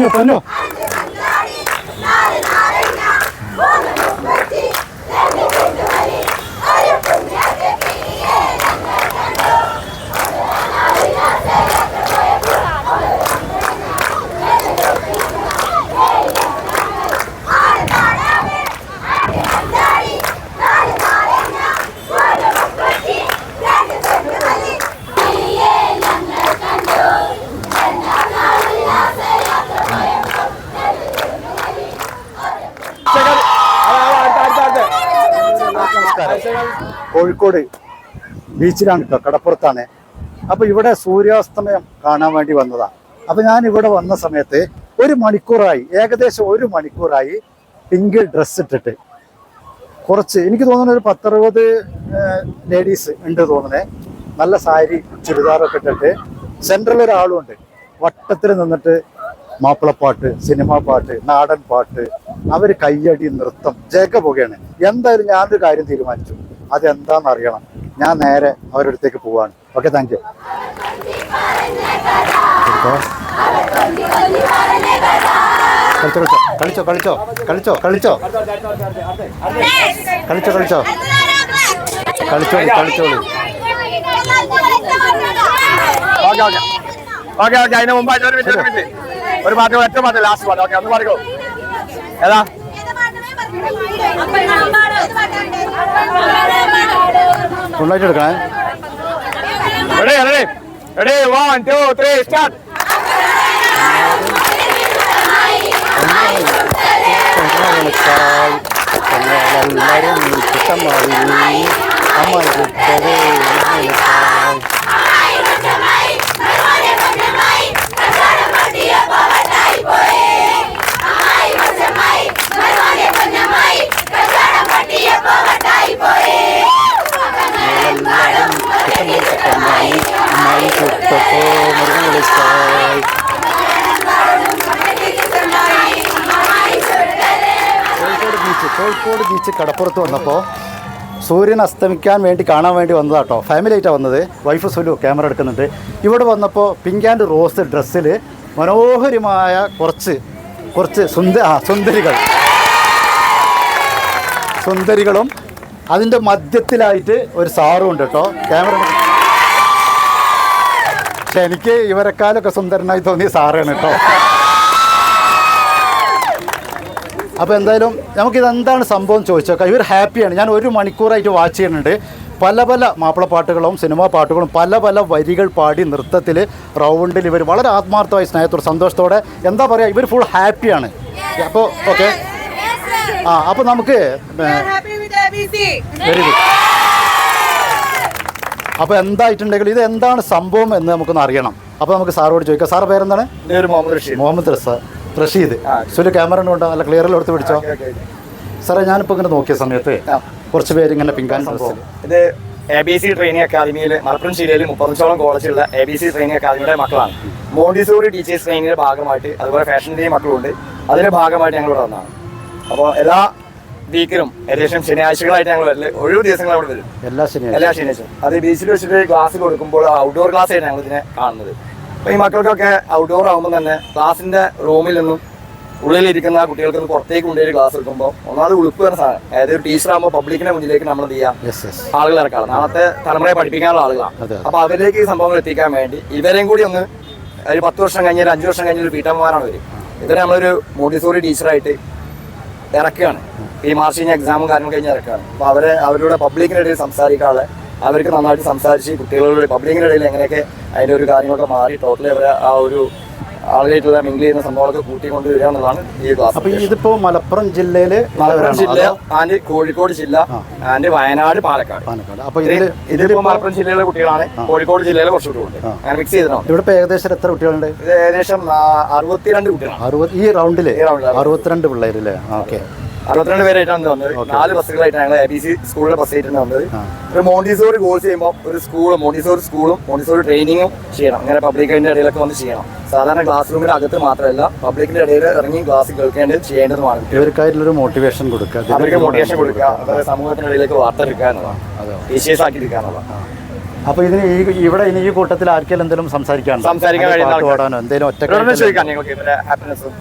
没有观众。കോഴിക്കോട് ബീച്ചിലാണ് കടപ്പുറത്താണ്. അപ്പോൾ ഇവിടെ സൂര്യാസ്തമയം കാണാൻ വേണ്ടി വന്നതാണ് അപ്പോൾ ഞാൻ ഇവിടെ വന്ന സമയത്ത് ഒരു മണിക്കൂറായി ഏകദേശം ഒരു മണിക്കൂറായി പിങ്ക് ഡ്രസ്സ് ഇട്ടിട്ട്. കുറച്ച് എനിക്ക് തോന്നുന്നു ഒരു പത്തറുപത് ലേഡീസ് ഉണ്ട് തോന്നുന്നേ. നല്ല സാരി ചുരിദാറൊക്കെ ഇട്ടിട്ട് സെൻട്രൽ ഒരാളും ഉണ്ട് വട്ടത്തിൽ നിന്നിട്ട് മാപ്പിളപ്പാട്ട് സിനിമാ പാട്ട് നാടൻ പാട്ട് അവർ കയ്യടി നൃത്തം ജേക്ക പോകുകയാണ് എന്തായാലും ഞാനൊരു കാര്യം തീരുമാനിച്ചു. അതെന്താന്ന് അറിയണം ഞാൻ നേരെ അവരടുത്തേക്ക് അടുത്തേക്ക് പോവാണ്. ഓക്കെ താങ്ക് യു കളിച്ചോ? കളിച്ചോ കളിച്ചോ കളിച്ചോ കളിച്ചോ കളിച്ചോ കളിച്ചോ. കളിച്ചോളി കളിച്ചോളി. Okay okay. ഓക്കെ ഓക്കെ അതിന് മുമ്പായിട്ട് ഒരു മിനിറ്റ് ഒരു മിനിറ്റ്. ഒരു പാട്ട് ഒറ്റ പാട്ട് ലാസ്റ്റ് പാട്ട്. ഓക്കെ ഒന്ന് പാടിക്കോ. ഏതാ? ഫുള്ളായിട്ട് എടുക്കണേ ready ready ready one two three start എല്ലാവരും കോഴിക്കോട് ബീച്ച് കടപ്പുറത്ത് വന്നപ്പോൾ സൂര്യൻ അസ്തമിക്കാൻ വേണ്ടി കാണാൻ വേണ്ടി വന്നതാട്ടോ. ഫാമിലി ആയിട്ടാണ് വന്നത്. വൈഫ് സുലു ക്യാമറ എടുക്കുന്നുണ്ട്. ഇവിടെ വന്നപ്പോൾ പിങ്ക് ആൻഡ് റോസ് ഡ്രസ്സിൽ മനോഹരമായ കുറച്ച് കുറച്ച് സുന്ദ സുന്ദരികൾ. സുന്ദരികളും അതിന്റെ മധ്യത്തിലായിട്ട് ഒരു സാറും ഉണ്ട് കേട്ടോ ക്യാമറ പക്ഷെ എനിക്ക് ഇവരെക്കാലൊക്കെ സുന്ദരനായി തോന്നിയ സാറാണ് കേട്ടോ. അപ്പോൾ എന്തായാലും നമുക്കിത് എന്താണ് സംഭവം ചോദിച്ചേക്കാം ഇവർ ഹാപ്പിയാണ്. ഞാൻ ഒരു മണിക്കൂറായിട്ട് വാച്ച് ചെയ്യുന്നുണ്ട്. പല പല മാപ്പിള പാട്ടുകളും സിനിമാ പാട്ടുകളും പല പല വരികൾ പാടി നൃത്തത്തിൽ റൗണ്ടിൽ ഇവർ വളരെ ആത്മാർത്ഥമായി സ്നേഹത്തോടെ സന്തോഷത്തോടെ എന്താ പറയുക ഇവർ ഫുൾ ഹാപ്പിയാണ്. അപ്പോൾ ഓക്കെ ആ അപ്പോൾ നമുക്ക്. വെരി ഗുഡ് അപ്പോൾ എന്തായിട്ടുണ്ടെങ്കിൽ ഇത് എന്താണ് സംഭവം എന്ന് നമുക്കൊന്ന് അറിയണം. അപ്പോൾ നമുക്ക് സാറോട് ചോദിക്കാം. സാറ് പേരെന്താണ്? മുഹമ്മദ് റഷീദ്. മുഹമ്മദ് റസ റഷീദ് ആ. ക്യാമറ ഉണ്ടോ അല്ല ക്ലിയറിൽ എടുത്ത് പിടിച്ചോ? സാറേ ഞാനിപ്പോൾ ഇങ്ങനെ നോക്കിയ സമയത്ത് കുറച്ച് പേര് ഇങ്ങനെ പിങ്കാൻ ഇത് എ ബി സി ട്രെയിനിങ് അക്കാദമിയിൽ മലപ്പുറം ജില്ലയിൽ മുപ്പത്തഞ്ചോളം കോളേജുള്ള എ ബി സി ട്രെയിനിങ് അക്കാദമിയുടെ മക്കളാണ്. മോണ്ടിസോറി ടീച്ചേഴ്സ് ട്രെയിനിങ്ങിന്റെ ഭാഗമായിട്ട് അതുപോലെ ഫാഷൻ ഫാഷന്റെ മക്കളുണ്ട്. അതിന്റെ ഭാഗമായിട്ട് ഞങ്ങൾ ഇവിടെ വന്നതാണ്. അപ്പോൾ എല്ലാ വീക്കിലും ഏകദേശം ശനിയാഴ്ചകളായിട്ട് ഞങ്ങൾ വരില്ല ഒഴിവ് ദിവസങ്ങൾ അവിടെ വരും. എല്ലാ ശനിയാഴ്ച. എല്ലാ ശനിയാഴ്ചയും അത് ബീച്ചിൽ വെച്ചിട്ട് ക്ലാസ് കൊടുക്കുമ്പോൾ ഔട്ട്ഡോർ ക്ലാസ് ആയിട്ട് ഞങ്ങൾ ഇതിനെ കാണുന്നത്. അപ്പോൾ ഈ മക്കൾക്കൊക്കെ ഔട്ട്ഡോർ ആകുമ്പോൾ തന്നെ ക്ലാസിന്റെ റൂമിൽ നിന്നും ഉള്ളിലിരിക്കുന്ന കുട്ടികൾക്ക് പുറത്തേക്ക് കൊണ്ടുപോയി ക്ലാസ് എടുക്കുമ്പോൾ ഒന്നാമത് ഉളുപ്പ് വരുന്ന സാധനം. അതായത് ഒരു ടീച്ചർ ആകുമ്പോൾ പബ്ലിക്കിന്റെ മുന്നിലേക്ക് നമ്മൾ എന്ത് ചെയ്യാം? ആളുകൾ ഇറക്കാറ് നാളത്തെ തലമുറയെ പഠിപ്പിക്കാനുള്ള ആളുകളാണ് അപ്പൊ അവരിലേക്ക് ഈ സംഭവങ്ങൾ എത്തിക്കാൻ വേണ്ടി ഇവരെയും കൂടി ഒന്ന് ഒരു പത്ത് വർഷം കഴിഞ്ഞ ഒരു അഞ്ചു വർഷം കഴിഞ്ഞ ഒരു വീട്ടമ്മമാരാണ് അവർ ഇവരെ നമ്മളൊരു മോണ്ടിസോറി ടീച്ചറായിട്ട് ഇറക്കുകയാണ്. ഈ മാർച്ചിങ് എക്സാമും കാര്യങ്ങളും കഴിഞ്ഞ് ഇറക്കുകയാണ്. അപ്പൊ അവരെ അവരുടെ പബ്ലിക്കിനിടയിൽ സംസാരിക്കാതെ സംസാരിക്കാനുള്ള അവർക്ക് നന്നായിട്ട് സംസാരിച്ച് കുട്ടികളുടെ പബ്ലിക്കിന്റെ ഇടയിൽ എങ്ങനെയൊക്കെ അതിന്റെ ഒരു കാര്യങ്ങളൊക്കെ മാറി ടോട്ടലി അവരെ ആ ഒരു ആളുകളായിട്ടുള്ള മിങ്കിൾ ചെയ്യുന്ന സംഭവങ്ങളൊക്കെ കൂട്ടിക്കൊണ്ട് വരിക എന്നുള്ളതാണ് ഈ ക്ലാസ് അപ്പൊ ഇതിപ്പോ മലപ്പുറം ജില്ലയിലെ മലപ്പുറം ജില്ല ആൻഡ് കോഴിക്കോട് ജില്ല ആൻഡ് വയനാട് പാലക്കാട്. പാലക്കാട്. അപ്പോൾ ഇതിൽ ഇതിൽ ഇതിലിപ്പോ മലപ്പുറം ജില്ലയിലെ കുട്ടികളാണ്. കോഴിക്കോട് ജില്ലയിലെ കുറച്ച് കുട്ടികളുണ്ട്. അങ്ങനെ മിക്സ് ചെയ്തിട്ടാണ് ഇവിടെ ഏകദേശം എത്ര കുട്ടികളുണ്ട്? ഏകദേശം അറുപത്തിരണ്ട് കുട്ടികളാണ്. റൗണ്ടിൽ ഈ റൗണ്ടിൽ. അറുപത്തിരണ്ട്. പിള്ളേരല്ലേ ഓക്കെ. അറുപത്തിരണ്ട് പേരായിട്ടാണ് വന്നത്. നാല് ബസ്സുകളായിട്ടാണ് ഞങ്ങൾ എ ബി സി സ്കൂളിലെ ബസ് ആയിട്ടാണ് വന്നത് ഒരു മോണ്ടിസോറി കോഴ്സ് ചെയ്യുമ്പോൾ ഒരു സ്കൂൾ മോണ്ടിസോറി സ്കൂളും മോണ്ടിസോറി ട്രെയിനിങ്ങും ചെയ്യണം. അങ്ങനെ പബ്ലിക്കിന്റെ ഇടയിലൊക്കെ വന്ന് ചെയ്യണം. സാധാരണ ക്ലാസ് റൂമിന്റെ അകത്ത് മാത്രമല്ല പബ്ലിക്കിന്റെ ഇടയിൽ ഇറങ്ങി ക്ലാസ് കേൾക്കേണ്ടത് ചെയ്യേണ്ടതുമാണ്. ഇവർക്കായിട്ടുള്ള മോട്ടിവേഷൻ കൊടുക്കുക. അവർക്ക് മോട്ടിവേഷൻ കൊടുക്കുക. അതായത് സമൂഹത്തിന്റെ ഇടയിലേക്ക് വാർത്തെടുക്കുക എന്നുള്ളതാണ്. ടീച്ചേഴ്സ് ആക്കി എടുക്കുക എന്നുള്ളതാണ്. അപ്പൊ ഇതിന് ഈ ഇവിടെ ഇനി ഈ കൂട്ടത്തിൽ ആർക്കെങ്കിലും എന്തെങ്കിലും സംസാരിക്കാനുണ്ടോ? സംസാരിക്കാൻ കഴിയുന്ന പാടാനോ എന്തെങ്കിലും ഒറ്റ ചോദിക്കാം നിങ്ങൾക്ക് ഇവരുടെ ഹാപ്പിനെസ്സും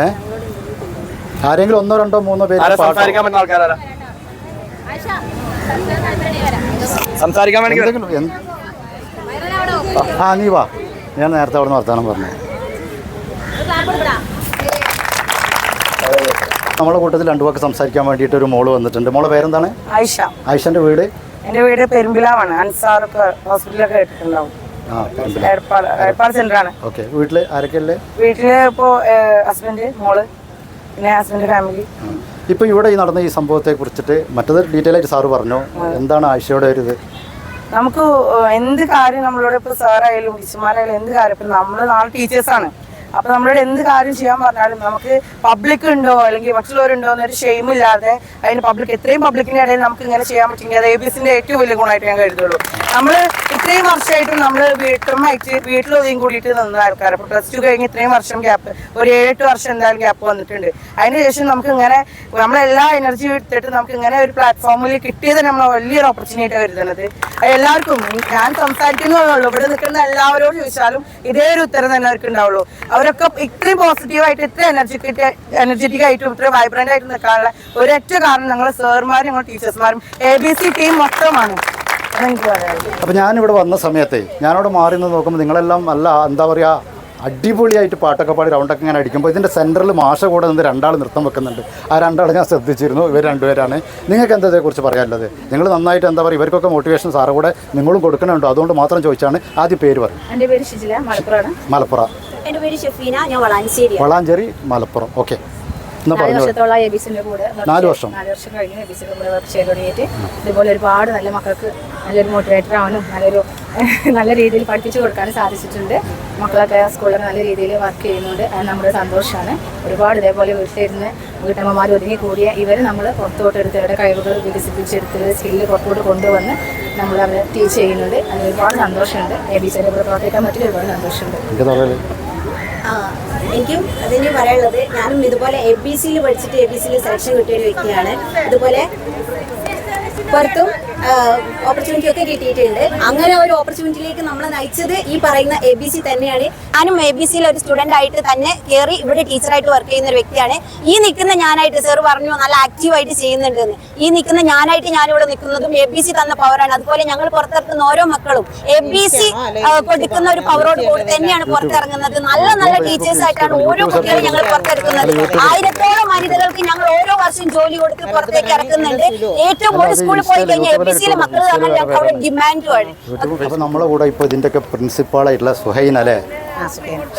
ഏ? ആരെങ്കിലും ഒന്നോ രണ്ടോ മൂന്നോ പേര് സംസാരിക്കാൻ പറ്റുന്ന ആൾക്കാരാ സംസാരിക്കാൻ വേണ്ടി ആ നീ വാ. ഞാൻ നേരത്തെ അവിടെ നിന്ന് വർത്താനം പറഞ്ഞു. നമ്മളെ കൂട്ടത്തിൽ രണ്ടു പേർക്ക് സംസാരിക്കാൻ വേണ്ടിയിട്ട് ഒരു മോൾ വന്നിട്ടുണ്ട്. മോളെ പേരെന്താണ്? ആയിഷ. ആയിഷന്റെ വീട്? എന്റെ വീട് പെരുമ്പിലാവാണ്. അൻസാറൊക്കെ ഹോസ്പിറ്റലൊക്കെ കേട്ടിട്ടുണ്ടാവും. ആ ഏർപ്പാട് ഏർപ്പാട് സെന്ററാണ് ഓക്കെ. വീട്ടിൽ ആരൊക്കെയല്ലേ വീട്ടിൽ ഇപ്പൊ ഹസ്ബൻഡ് മോൾ. പിന്നെ ഹസ്ബൻഡ് ഫാമിലി ഇപ്പൊ ഇവിടെ ഈ നടന്ന ഈ സംഭവത്തെ കുറിച്ചിട്ട് മറ്റത് ഡീറ്റെയിൽ ആയിട്ട് സാറ് പറഞ്ഞു? എന്താണ് ആയിഷയുടെ ഒരു ഇത്? നമുക്ക് എന്ത് കാര്യം നമ്മളോട് ഇപ്പോൾ സാറായാലും ടീച്ചർമാരായാലും എന്ത് കാര്യം ഇപ്പം നമ്മൾ നാളെ ടീച്ചേഴ്സാണ് അപ്പൊ നമ്മളോട് എന്ത് കാര്യം ചെയ്യാൻ പറഞ്ഞാലും നമുക്ക് പബ്ലിക് ഉണ്ടോ അല്ലെങ്കിൽ മറ്റുള്ളവരുണ്ടോ എന്നൊരു ഷെയിം ഇല്ലാതെ അതിന് പബ്ലിക് എത്രയും പബ്ലിക്കിന്റെ ഇടയിൽ നമുക്ക് ഇങ്ങനെ ചെയ്യാൻ പറ്റുമെങ്കിൽ അത് എ ബി എസിന്റെ ഏറ്റവും വലിയ ഗുണമായിട്ട് ഞാൻ കരുതുള്ളൂ. നമ്മൾ ഇത്രയും വർഷമായിട്ടും നമ്മൾ വീട്ടമ്മയായിട്ട് വീട്ടിലൊതുങ്ങി കൂടിയിട്ട് നിന്ന ആൾക്കാർ അപ്പോൾ പ്ലസ് ടു കഴിഞ്ഞ് ഇത്രയും വർഷം ഗ്യാപ്പ് ഒരു ഏഴെട്ട് വർഷം എന്തായാലും ഗ്യാപ്പ് വന്നിട്ടുണ്ട്. അതിനുശേഷം നമുക്ക് ഇങ്ങനെ നമ്മളെല്ലാ എനർജി എടുത്തിട്ട് നമുക്ക് ഇങ്ങനെ ഒരു പ്ലാറ്റ്ഫോമിൽ കിട്ടിയത് നമ്മൾ വലിയൊരു ഓപ്പർച്യൂണിറ്റി കരുതുന്നത്. എല്ലാവർക്കും ഞാൻ സംസാരിക്കുന്നതേ ഇവിടെ നിൽക്കുന്ന എല്ലാവരോടും ചോദിച്ചാലും ഇതേ ഒരു ഉത്തരം തന്നെ അവർക്ക് ഉണ്ടാവുള്ളൂ അവരൊക്കെ ഇത്രയും പോസിറ്റീവായിട്ട് ഇത്ര എനർജറ്റിക് എനർജറ്റിക് ആയിട്ടും ഇത്ര വൈബ്രന്റ് ആയിട്ട് നിൽക്കാനുള്ള ഒരൊറ്റ കാരണം ഞങ്ങൾ സാറുമാരും ഞങ്ങൾ ടീച്ചേഴ്സ്മാരും എ ബി സി ടീം മൊത്തമാണ്. അപ്പൊ ഞാനിവിടെ വന്ന സമയത്തെ ഞാനവിടെ മാറി നിന്ന് നോക്കുമ്പോൾ നിങ്ങളെല്ലാം നല്ല എന്താ പറയാ അടിപൊളിയായിട്ട് പാട്ടൊക്കെ പാടി റൗണ്ടൊക്കെ ഇങ്ങനെ അടിക്കുമ്പോൾ ഇതിന്റെ സെന്ററിൽ മാഷ കൂടെ നിന്ന് രണ്ടാൾ നൃത്തം വെക്കുന്നുണ്ട്. ആ രണ്ടാൾ ഞാൻ ശ്രദ്ധിച്ചിരുന്നു ഇവർ രണ്ടുപേരാണ്. നിങ്ങൾക്ക് എന്താ കുറിച്ച് പറയാനുള്ളത്? നിങ്ങൾ നന്നായിട്ട് എന്താ പറയുക ഇവർക്കൊക്കെ മോട്ടിവേഷൻ സാറ് കൂടെ നിങ്ങളും കൊടുക്കണുണ്ടോ അതുകൊണ്ട് മാത്രം ചോദിച്ചാണ് ആദ്യം പേര് പറയും മലപ്പുറ പേര് ഷിജില മലപ്പുറമാണ് മലപ്പുറം. എന്റെ പേര് ഷെഫീന ഞാൻ വളാഞ്ചേരി വളാഞ്ചേരി മലപ്പുറം. ഓക്കെ നാല് വർഷത്തോളം എബിസിന്റെ കൂടെ നാല് വർഷം? നാല് വർഷം കഴിഞ്ഞ് എബിസിന്റെ കൂടെ വർക്ക് ചെയ്ത് തുടങ്ങിയിട്ട് ഇതുപോലെ ഒരുപാട് നല്ല മക്കൾക്ക് നല്ലൊരു മോട്ടിവേറ്റർ ആവാനും നല്ലൊരു നല്ല രീതിയിൽ പഠിപ്പിച്ചു കൊടുക്കാനും സാധിച്ചിട്ടുണ്ട്. മക്കളൊക്കെ സ്കൂളിൽ നല്ല രീതിയിൽ വർക്ക് ചെയ്യുന്നുണ്ട്. അത് നമ്മുടെ സന്തോഷമാണ്. ഒരുപാട് ഇതേപോലെ വീട്ടിലിരുന്ന് വീട്ടമ്മമാർ ഒതുങ്ങി കൂടിയ ഇവർ നമ്മൾ പുറത്തോട്ട് എടുത്ത് അവരുടെ കഴിവുകൾ വികസിപ്പിച്ചെടുത്ത് സ്കില്ല് പുറത്തോട്ട് കൊണ്ടുവന്ന് നമ്മൾ അവരെ ടീച്ച് ചെയ്യുന്നുണ്ട്. അതിന് ഒരുപാട് സന്തോഷമുണ്ട്. എ ബി സിന്റെ കൂടെ പ്രവർത്തിക്കാൻ പറ്റിയ ഒരുപാട് സന്തോഷമുണ്ട്. എനിക്ക് അതിന് പറയാനുള്ളത് ഞാനും ഇതുപോലെ എ ബി സിയിൽ പഠിച്ചിട്ട് എ ബി സിയിൽ സെലക്ഷൻ കിട്ടിയ ഒരു വ്യക്തിയാണ്. ഇതുപോലെ പുറത്തും ഓപ്പർച്യൂണിറ്റി ഒക്കെ കിട്ടിയിട്ടുണ്ട്. അങ്ങനെ ഒരു ഓപ്പർച്യൂണിറ്റിയിലേക്ക് നമ്മളെ നയിച്ചത് ഈ പറയുന്ന എ ബി സി തന്നെയാണ്. ഞാനും എ ബി സിയിലെ ഒരു സ്റ്റുഡന്റ് ആയിട്ട് തന്നെ കയറി ഇവിടെ ടീച്ചറായിട്ട് വർക്ക് ചെയ്യുന്ന ഒരു വ്യക്തിയാണ്. ഈ നിൽക്കുന്ന ഞാനായിട്ട് സാർ പറഞ്ഞു നല്ല ആക്റ്റീവായിട്ട് ചെയ്യുന്നുണ്ടെന്ന്. ഈ നിൽക്കുന്ന ഞാനായിട്ട് ഞാനിവിടെ നിൽക്കുന്നതും എ ബി സി തന്ന പവറാണ് അതുപോലെ ഞങ്ങൾ പുറത്തിറക്കുന്ന ഓരോ മക്കളും എ ബി സി കൊടുക്കുന്ന ഒരു പവറോട് കൂടി തന്നെയാണ് പുറത്തിറങ്ങുന്നത്. നല്ല നല്ല ടീച്ചേഴ്സ് ആയിട്ടാണ് ഓരോ കുട്ടികളും ഞങ്ങൾ പുറത്തെടുക്കുന്നത് ആയിരത്തോളം വനിതകൾക്ക് വർഷം ജോലി കൊടുത്ത് പുറത്തേക്ക് ഇറക്കുന്നുണ്ട്. ഏറ്റവും ഒരു സ്കൂളിൽ പോയി കഴിഞ്ഞാൽ എ പി സിയിലെ മക്കൾ അവിടെ ഡിമാൻഡുമാണ് നമ്മളെ കൂടെ ഇപ്പൊ ഇതിന്റെയൊക്കെ പ്രിൻസിപ്പാളായിട്ടുള്ള സുഹൈന അല്ലേ?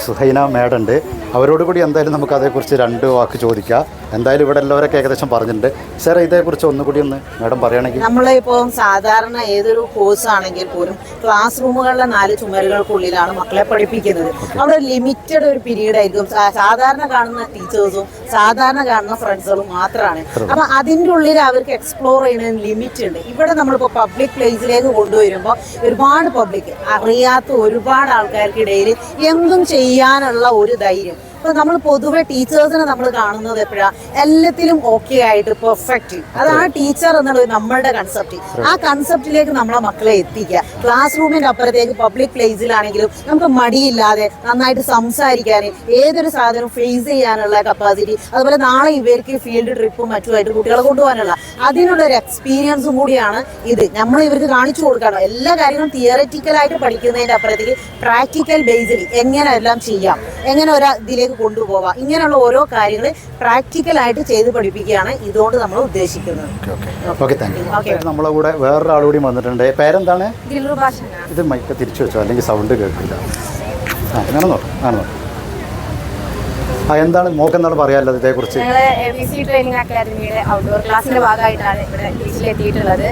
സുഹൈന. മാഡം ഉണ്ട് അവരോട് കൂടി എന്തായാലും നമുക്ക് അതേക്കുറിച്ച് രണ്ട് വാക്ക് ചോദിക്കാം. എന്തായാലും ഇവിടെ എല്ലാവരൊക്കെ ഏകദേശം പറഞ്ഞിട്ടുണ്ട്. സാർ ഇതേക്കുറിച്ച് ഒന്നുകൂടി ഒന്ന് മേഡം പറയുകയാണെങ്കിൽ. നമ്മളിപ്പോൾ സാധാരണ ഏതൊരു കോഴ്സ് ആണെങ്കിൽ പോലും ക്ലാസ് റൂമുകളിലെ നാല് ചുമരുകൾക്കുള്ളിലാണ് മക്കളെ പഠിപ്പിക്കുന്നത്. അവിടെ ലിമിറ്റഡ് ഒരു പീരീഡ് ആയിരിക്കും. സാധാരണ കാണുന്ന ടീച്ചേഴ്സും സാധാരണ കാണുന്ന ഫ്രണ്ട്സുകളും മാത്രമാണ് അപ്പൊ അതിന്റെ ഉള്ളിൽ അവർക്ക് എക്സ്പ്ലോർ ചെയ്യുന്നതിന് ലിമിറ്റ് ഉണ്ട്. ഇവിടെ നമ്മളിപ്പോൾ പബ്ലിക് പ്ലേസിലേക്ക് കൊണ്ടുവരുമ്പോൾ ഒരുപാട് പബ്ലിക് അറിയാത്ത ഒരുപാട് ആൾക്കാർക്കിടയിൽ എന്തും ചെയ്യാനുള്ള ഒരു ധൈര്യം. ഇപ്പൊ നമ്മൾ പൊതുവെ ടീച്ചേഴ്സിനെ നമ്മൾ കാണുന്നത് എപ്പോഴാ? എല്ലാത്തിലും ഓക്കെ ആയിട്ട് പെർഫെക്റ്റ് അതാണ് ടീച്ചർ എന്നുള്ളത് നമ്മളുടെ കൺസെപ്റ്റ് ആ കൺസെപ്റ്റിലേക്ക് നമ്മളെ മക്കളെ എത്തിക്കുക. ക്ലാസ് റൂമിന്റെ അപ്പുറത്തേക്ക് പബ്ലിക് പ്ലേസിലാണെങ്കിലും നമുക്ക് മടിയില്ലാതെ നന്നായിട്ട് സംസാരിക്കാൻ ഏതൊരു സാധനവും ഫേസ് ചെയ്യാനുള്ള കപ്പാസിറ്റി അതുപോലെ നാളെ ഇവർക്ക് ഫീൽഡ് ട്രിപ്പും മറ്റുമായിട്ട് കുട്ടികളെ കൊണ്ടുപോകാനുള്ള. അതിനുള്ള ഒരു എക്സ്പീരിയൻസും കൂടിയാണ് ഇത്. നമ്മൾ ഇവർക്ക് കാണിച്ചു കൊടുക്കണം. എല്ലാ കാര്യങ്ങളും തിയററ്റിക്കലായിട്ട് പഠിക്കുന്നതിന്റെ അപ്പുറത്തേക്ക് പ്രാക്ടിക്കൽ ബേസിൽ എങ്ങനെ എല്ലാം ചെയ്യാം? എങ്ങനെ ഒരു ഇതിലേക്ക് കൊണ്ടുപോവാം. ഇങ്ങനെയുള്ള ഓരോ കാര്യങ്ങൾ പ്രാക്ടിക്കലായിട്ട് ചെയ്ത് പഠിപ്പിക്കുകയാണ് ഇതുകൊണ്ട് നമ്മൾ ഉദ്ദേശിക്കുന്നത്. Okay thank you. നമ്മളെ കൂടെ വേറൊരാൾ കൂടി വന്നിട്ടുണ്ട്. പേരെന്താണ്? ഇത് മൈക്ക് തിരിച്ചു വെച്ചോ? അല്ലെങ്കിൽ സൗണ്ട് കേൾക്കില്ല. ആ അങ്ങനെ നോക്കാം ആ എന്താണ് മോക്ക് എന്താണ് പറയാനുള്ളത് ഇതേക്കുറിച്ച്? ഞങ്ങൾ എ ബി സി ട്രെയിനിങ് അക്കാദമിയുടെ ഔട്ട്ഡോർ ക്ലാസിന്റെ ഭാഗമായിട്ടാണ് ഇവിടെ ടീച്ചിലെത്തിയിട്ടുള്ളത്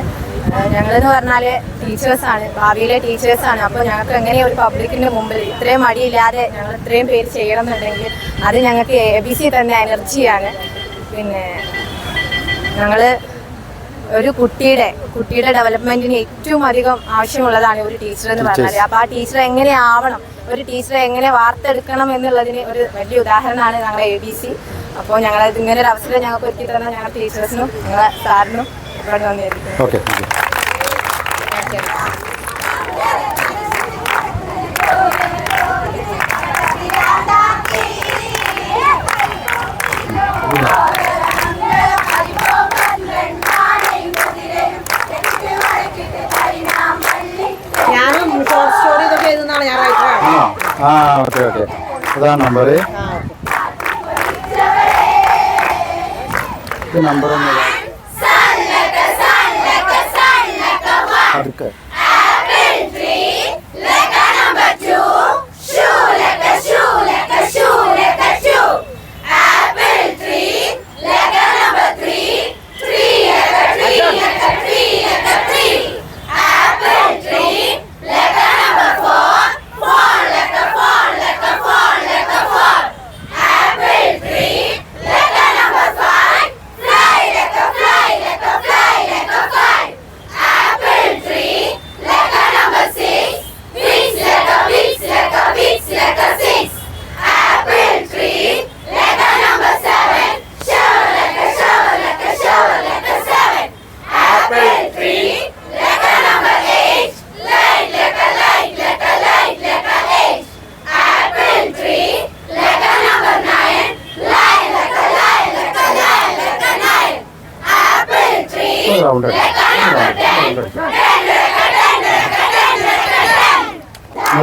ഞങ്ങളെന്ന് പറഞ്ഞാൽ ടീച്ചേഴ്സാണ് ഭാവിയിലെ ടീച്ചേഴ്സാണ്. അപ്പോൾ ഞങ്ങൾക്ക് എങ്ങനെ ഒരു പബ്ലിക്കിന്റെ മുമ്പിൽ ഇത്രയും മടിയില്ലാതെ ഞങ്ങൾ ഇത്രയും പേര് ചെയ്യണം എന്നുണ്ടെങ്കിൽ അത് ഞങ്ങൾക്ക് എ ബി സി തന്നെ എനർജിയാണ്. പിന്നെ ഞങ്ങൾ ഒരു കുട്ടിയുടെ കുട്ടിയുടെ ഡെവലപ്മെന്റിന് ഏറ്റവും അധികം ആവശ്യമുള്ളതാണ് ഒരു ടീച്ചർ എന്ന് പറഞ്ഞാൽ അപ്പൊ ആ ടീച്ചർ എങ്ങനെ ആവണം ഒരു ടീച്ചർ എങ്ങനെ വാർത്തെടുക്കണം എന്നുള്ളതിന് ഒരു വലിയ ഉദാഹരണമാണ് ഞങ്ങളുടെ എ ബി സി. അപ്പോൾ ഞങ്ങൾ ഇങ്ങനെ ഒരു അവസരം ഞങ്ങൾക്ക് ഒരുക്കി തന്ന ഞങ്ങളുടെ ടീച്ചേഴ്സിനും ഞങ്ങളെ സാറിനും ഒരുപാട് നന്ദി. ഓക്കെ താങ്ക് യു ഞാനും ഷോർട്ട് സ്റ്റോറി ഇതൊക്കെ എഴുതുന്നതാണ് ഞാൻ റൈറ്ററാണ് ആണോ ആ ഓക്കെ ഓക്കെ അതാണ് നമ്പർ ഈ നമ്പർ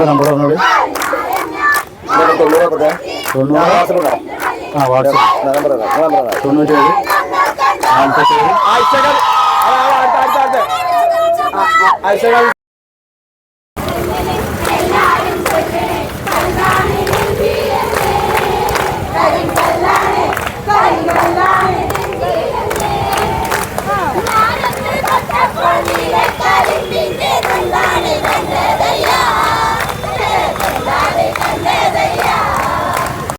നമ്പർ ഒന്നുകൂടി തൊണ്ണൂറ് ആ വാട്സപ്പ് തൊണ്ണൂറ്റേഴ് നാൽപ്പത്തേഴ് கொண்டாடு